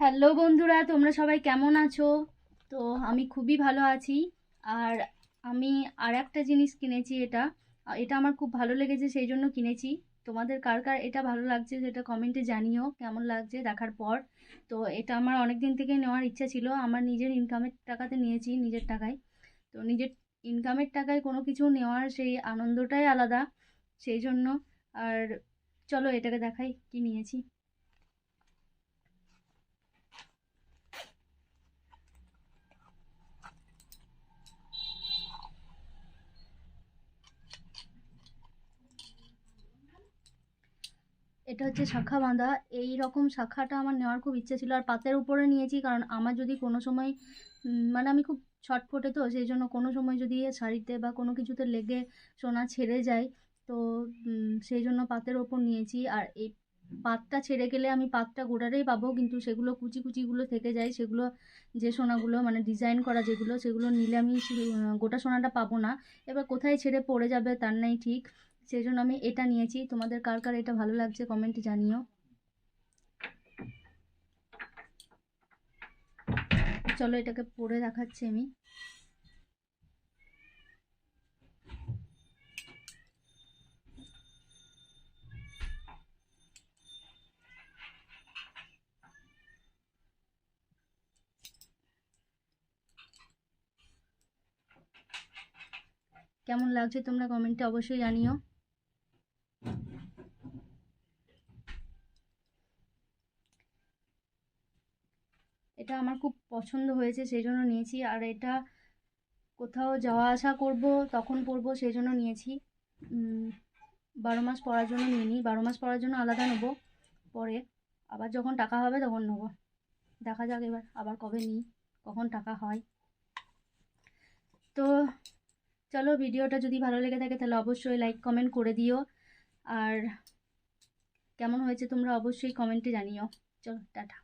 Hello বন্ধুরা, তোমরা সবাই কেমন আছো? তো আমি খুবই ভালো আছি। আর আমি আর একটা জিনিস কিনেছি এটা। এটা আমার খুব ভালো লেগেছে, সেই জন্য কিনেছি। তোমাদের কার কার এটা ভালো লাগছে সেটা কমেন্টে জানিও, কেমন লাগছে দেখার পর। তো এটা আমার অনেক দিন থেকে নেওয়ার ইচ্ছা ছিল। আমার নিজের ইনকামের টাকাতে নিয়েছি, নিজের টাকায়। তো নিজের ইনকামের টাকায় কোনো কিছু নেওয়ার সেই আনন্দটাই আলাদা, সেই জন্য। আর চলো এটাকে দেখাই কি নিয়েছি। এটা হচ্ছে শাখা বাঁধা। এই রকম শাখাটা আমার নেওয়ার খুব ইচ্ছে ছিল। আর পাতের উপরে নিয়েছি, কারণ আমার যদি কোনো সময় মানে আমি খুব ছটফটে তো, সেই জন্য কোনো সময় যদি শাড়িতে বা কোনো কিছুতে লেগে সোনা ছেড়ে যায়, তো সেই জন্য পাতের ওপর নিয়েছি। আর এই পাতটা ছেড়ে গেলে আমি পাতটা গোটাটাই পাবো, কিন্তু সেগুলো কুচি কুচিগুলো থেকে যায়। সেগুলো, যে সোনাগুলো মানে ডিজাইন করা যেগুলো, সেগুলো নিলে আমি গোটা সোনাটা পাবো না। এবার কোথায় ছেড়ে পড়ে যাবে তার নাই ঠিক। সেই জন্য আমি এটা নিয়েছি। তোমাদের কার কার এটা ভালো লাগছে কমেন্টে জানিও। চলো এটাকে পরে দেখাচ্ছি আমি। কেমন লাগছে তোমরা কমেন্টে অবশ্যই জানিও। এটা আমার খুব পছন্দ হয়েছে, সেই জন্য নিয়েছি। আর এটা কোথাও যাওয়া আসা করব, তখন পরবো, সেই জন্য নিয়েছি। বারো মাস পরার জন্য নিয়ে নিই বারো মাস পরার জন্য আলাদা নেব পরে। আবার যখন টাকা হবে তখন নেব। দেখা যাক এবার আবার কবে নিই, কখন টাকা হয়। তো চলো ভিডিওটা যদি ভালো লেগে থাকে তাহলে অবশ্যই লাইক, কমেন্ট করে দিও। আর কেমন হয়েছে তোমরা অবশ্যই কমেন্টে জানিও। চলো, টাটা।